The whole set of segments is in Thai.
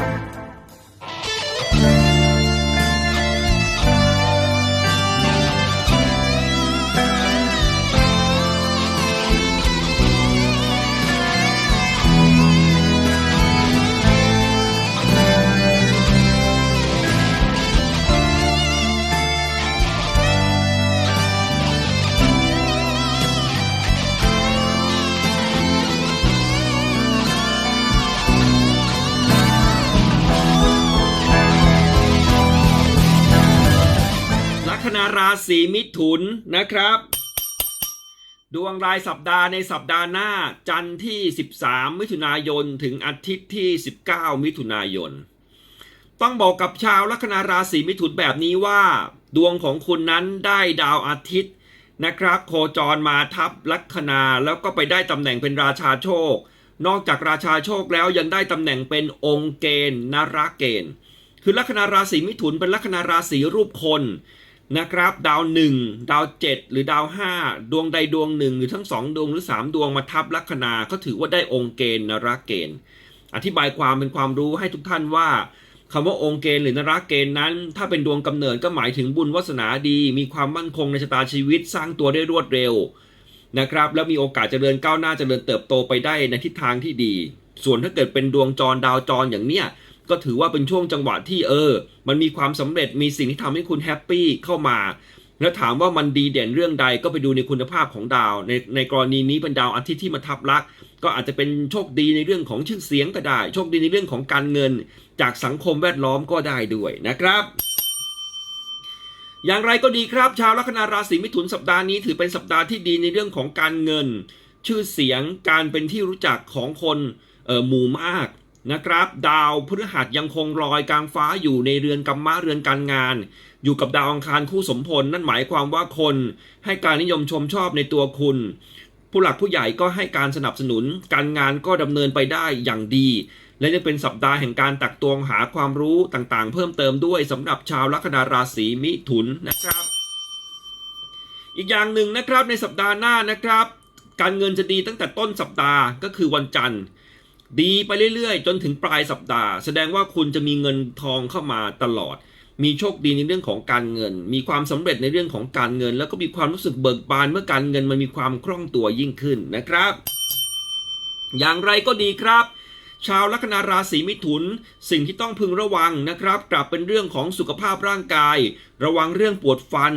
ลั ราศีมิถุนนะครับ ดวงรายสัปดาห์ในสัปดาห์หน้า จันทร์ที่ 13 มิถุนายน ถึงอาทิตย์ที่ 19 มิถุนายน ต้องบอกกับชาวลัคนาราศีมิถุนแบบนี้ว่า ดวงของคุณนั้นได้ดาวอาทิตย์นะครับ โคจรมาทับลัคนาแล้วก็ไปได้ตำแหน่งเป็นราชาโชค นอกจากราชาโชคแล้วยังได้ตำแหน่งเป็นองค์เกณฑ์นรเกณฑ์คือลัคนาราศีมิถุนเป็นลัคนาราศีรูปคน นะครับ ดาวหนึ่งดาวเจ็ดหรือดาวห้าดวงใดดวงหนึ่งหรือทั้งสองดวงหรือสามดวงมาทับลัคนาก็ถือว่าได้องค์เกณฑ์นรเกณฑ์ อธิบายความเป็นความรู้ให้ทุกท่านว่าคำว่าองค์เกณฑ์หรือนรเกณฑ์นั้น ถ้าเป็นดวงกำเนิดก็หมายถึงบุญวาสนาดี มีความมั่นคงในชะตาชีวิตสร้างตัวได้รวดเร็วนะครับแล้วมีโอกาสเจริญก้าวหน้าเจริญเติบโตไปได้ในทิศทางที่ดี ส่วนถ้าเกิดเป็นดวงจรดาวจรอย่างเนี้ย ก็ถือว่าเป็นช่วงจังหวะที่เออ มันมีความสำเร็จมีสิ่งที่ทำให้คุณแฮปปี้เข้ามา แล้วถามว่ามันดีเด่นเรื่องใดก็ไปดูในคุณภาพของดาว ในในกรณีนี้เป็นดาวอาทิตย์ที่มาทับลักษก็อาจจะเป็นโชคดีในเรื่องของชื่อเสียงก็ได้ โชคดีในเรื่องของการเงิน จากสังคมแวดล้อมก็ได้ด้วยนะครับ อย่างไรก็ดีครับ ชาวลัคนาราศีมิถุนสัปดาห์นี้ถือเป็นสัปดาห์ที่ดีในเรื่องของการเงิน ชื่อเสียงการเป็นที่รู้จักของคนเออหมู่มาก นะครับ ดาวพฤหัสยังคงลอยกลางฟ้าอยู่ในเรือนกรรมะเรือนการงาน อยู่กับดาวอังคารคู่สมพลนั่นหมายความว่าคนให้การนิยมชมชอบในตัวคุณ ผู้หลักผู้ใหญ่ก็ให้การสนับสนุน การงานก็ดำเนินไปได้อย่างดี และจะเป็นสัปดาห์แห่งการตักตวงหาความรู้ต่างๆ เพิ่มเติมด้วยสำหรับชาวลัคนาราศีมิถุนนะครับ อีกอย่างหนึ่งนะครับในสัปดาห์หน้านะครับ การเงินจะดีตั้งแต่ต้นสัปดาห์ก็คือวันจันทร์ ดีไปเรื่อยๆ จนถึงปลายสัปดาห์ แสดงว่าคุณจะมีเงินทองเข้ามาตลอด มีโชคดีในเรื่องของการเงิน มีความสำเร็จในเรื่องของการเงิน แล้วก็มีความรู้สึกเบิกบานเมื่อการเงินมันมีความคล่องตัวยิ่งขึ้นนะครับ อย่างไรก็ดีครับชาวลัคนาราศีมิถุน สิ่งที่ต้องพึงระวังนะครับ กลับเป็นเรื่องของสุขภาพร่างกาย ระวังเรื่องปวดฟัน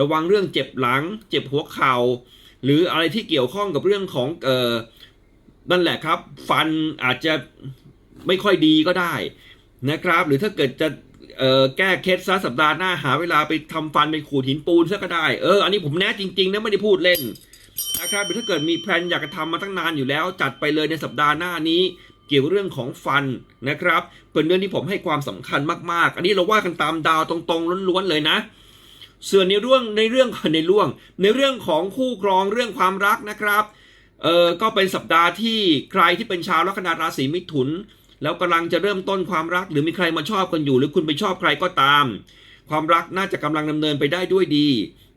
ระวังเรื่องเจ็บหลัง เจ็บหัวเข่าหรืออะไรที่เกี่ยวข้องกับเรื่องของเอ่อ นั่นแหละครับ ฟันอาจจะไม่ค่อยดีก็ได้นะครับ หรือถ้าเกิดจะแก้เคล็ดซะสัปดาห์หน้าหาเวลาไปทำฟันไปขูดหินปูนซะก็ได้ เออ อันนี้ผมแน่จริงๆนะไม่ได้พูดเล่นนะครับหรือถ้าเกิดมีแพลนอยากจะทำมาตั้งนานอยู่แล้ว จัดไปเลยในสัปดาห์หน้านี้ เกี่ยวกับเรื่องของฟันนะครับ เป็นเรื่องที่ผมให้ความสำคัญมากๆ อันนี้เราว่ากันตามดาวตรงๆล้วนๆเลยนะส่วนในเรื่องในเรื่องในเรื่องในเรื่องของคู่ครองเรื่องความรักนะครับ เออก็เป็นสัปดาห์ที่ใครที่เป็นชาวลัคนาราศีมิถุน แล้วกำลังจะเริ่มต้นความรัก หรือมีใครมาชอบกันอยู่ หรือคุณไปชอบใครก็ตาม ความรักน่าจะกำลังดำเนินไปได้ด้วยดี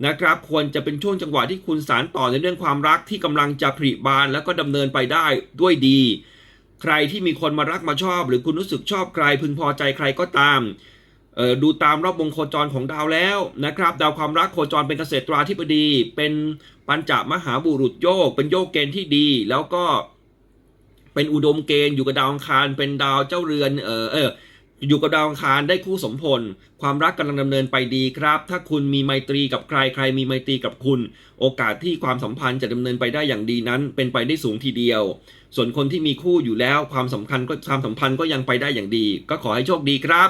นะครับ ควรจะเป็นช่วงจังหวะที่คุณสารต่อในเรื่องความรักที่กำลังจะผลิบานแล้วก็ดำเนินไปได้ด้วยดี ใครที่มีคนมารักมาชอบ หรือคุณรู้สึกชอบใครพึงพอใจใครก็ตาม ดูตามรอบวงโคจรของดาวแล้วนะครับ ดาวความรักโคจรเป็นเกษตราธิบดี เป็นปัญจมหาบุรุษโยก เป็นโยกเกณฑ์ที่ดี แล้วก็เป็นอุดมเกณฑ์อยู่กับดาวอังคาร เป็นดาวเจ้าเรือนเออเอออยู่กับดาวอังคารได้คู่สมพล ความรักกำลังดำเนินไปดีครับ ถ้าคุณมีไมตรีกับใครใครมีไมตรีกับคุณ โอกาสที่ความสัมพันธ์จะดำเนินไปได้อย่างดีนั้น เป็นไปได้สูงทีเดียว ส่วนคนที่มีคู่อยู่แล้วความสำคัญก็ความสัมพันธ์ก็ยังไปได้อย่างดี ก็ขอให้โชคดีครับ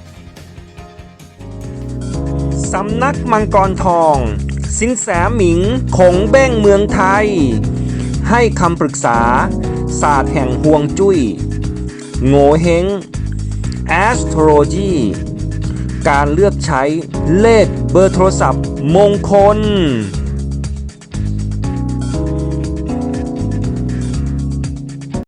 สำนักมังกรทอง สินแสหมิงขงเบ้งเมืองไทย ให้คำปรึกษา ศาสตร์แห่งห่วงจุย้ย โง่เฮง astrology การเลือกใช้เลขเบอร์โทรศัพท์มงคล